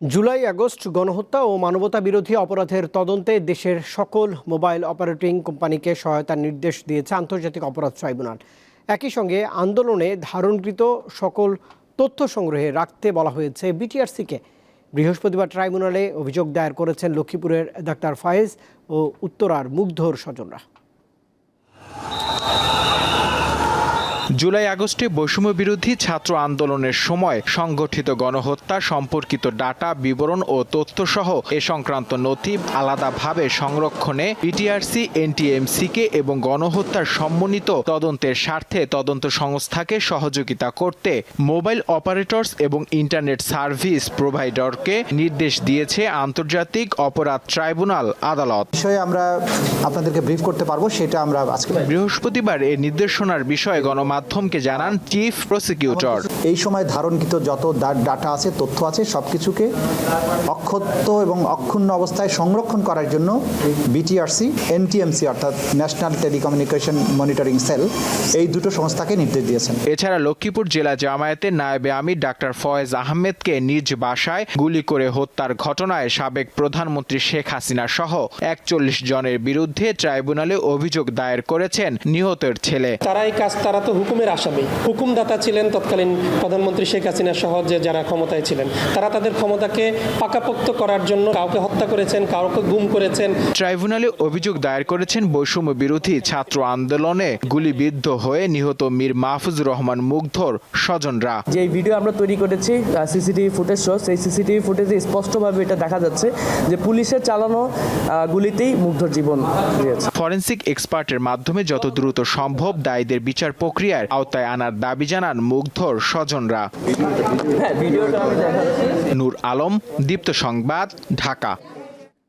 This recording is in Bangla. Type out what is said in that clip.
জুলাই, আগস্ট গণহত্যা ও মানবতা বিরোধী অপরাধের তদন্তে দেশের সকল মোবাইল অপারেটিং কোম্পানিকে সহায়তার নির্দেশ দিয়েছে আন্তর্জাতিক অপরাধ ট্রাইব্যুনাল। একই সঙ্গে আন্দোলনে ধারণকৃত সকল তথ্য সংগ্রহে রাখতে বলা হয়েছে বিটিআরসিকে। বৃহস্পতিবার ট্রাইব্যুনালে অভিযোগ দায়ের করেছেন লক্ষ্মীপুরের ডাক্তার ফায়েজ ও উত্তরার মুগ্ধর স্বজনরা। জুলাই আগস্টে বৈষম্য বিরোধী ছাত্র আন্দোলনের সময় সংগঠিত গণহত্যা সম্পর্কিত ডাটা বিবরণ ও তথ্যসহ এ সংক্রান্ত নথি আলাদাভাবে সংরক্ষণে বিটিআরসি এনটিএমসিকে এবং গণহত্যার সম্মিলিত তদন্তের স্বার্থে তদন্ত সংস্থাকে সহযোগিতা করতে মোবাইল অপারেটরস এবং ইন্টারনেট সার্ভিস প্রোভাইডারকে নির্দেশ দিয়েছে আন্তর্জাতিক অপরাধ ট্রাইব্যুনাল আদালত। বিষয়ে আমরা আপনাদেরকে ব্রিফ করতে পারব সেটা আমরা আজকে বৃহস্পতিবার এ নির্দেশনার বিষয়ে গণমাধ্যমকে জানান চিফ প্রসিকিউটর। এই সময় ধারণকৃত যত ডাটা আছে তথ্য আছে সব কিছুকে অক্ষত এবং অক্ষুণ্ণ অবস্থায় সংরক্ষণ করার জন্য বিটিআরসি এনটিএমসি অর্থাৎ ন্যাশনাল টেলিকমিউনিকেশন মনিটরিং সেল এই দুটো সংস্থাকে নির্দেশ দিয়েছেন। এছাড়া লক্ষ্মীপুর জেলা জামায়াতের নায়েবে আমির ডাক্তার ফয়েজ আহমেদকে নিজ বাসায় গুলি করে হত্যার ঘটনায় সাবেক প্রধানমন্ত্রী শেখ হাসিনা সহ একচল্লিশ জনের বিরুদ্ধে ট্রাইব্যুনালে অভিযোগ দায়ের করেছেন নিহতের ছেলে। তারা এই কাজ তারা তো হুকুমের আসামি। হুকুমদাতা ছিলেন তৎকালীন প্রধানমন্ত্রী শেখ হাসিনা সহ যে যারা ক্ষমতায় ছিলেন তারা তাদের ক্ষমতাকে পাকাপোক্ত করার জন্য কাউকে হত্যা করেছেন কাউকে গুম করেছেন। ট্রাইব্যুনালে অভিযোগ দায়ের করেছেন বৈষম্য বিরোধী ছাত্র আন্দোলনে গুলিবিদ্ধ হয়ে নিহত মীর মাহফুজুর রহমান মুগ্ধর স্বজনরা। যে ভিডিও আমরা তৈরি করেছি সিসিটিভি ফুটেজ সহ সেই সিসিটিভি ফুটেজে স্পষ্টভাবে এটা দেখা যাচ্ছে যে পুলিশের চালানো গুলিতেই মুগ্ধর জীবন দিয়েছে। ফরেনসিক এক্সপার্টের মাধ্যমে যত দ্রুত সম্ভব দায়ীদের বিচার প্রক্রিয়ার আওতায় আনার দাবি জানান মুগ্ধর স্বজনরা। হ্যাঁ নূর আলম দীপ্ত সংবাদ ঢাকা।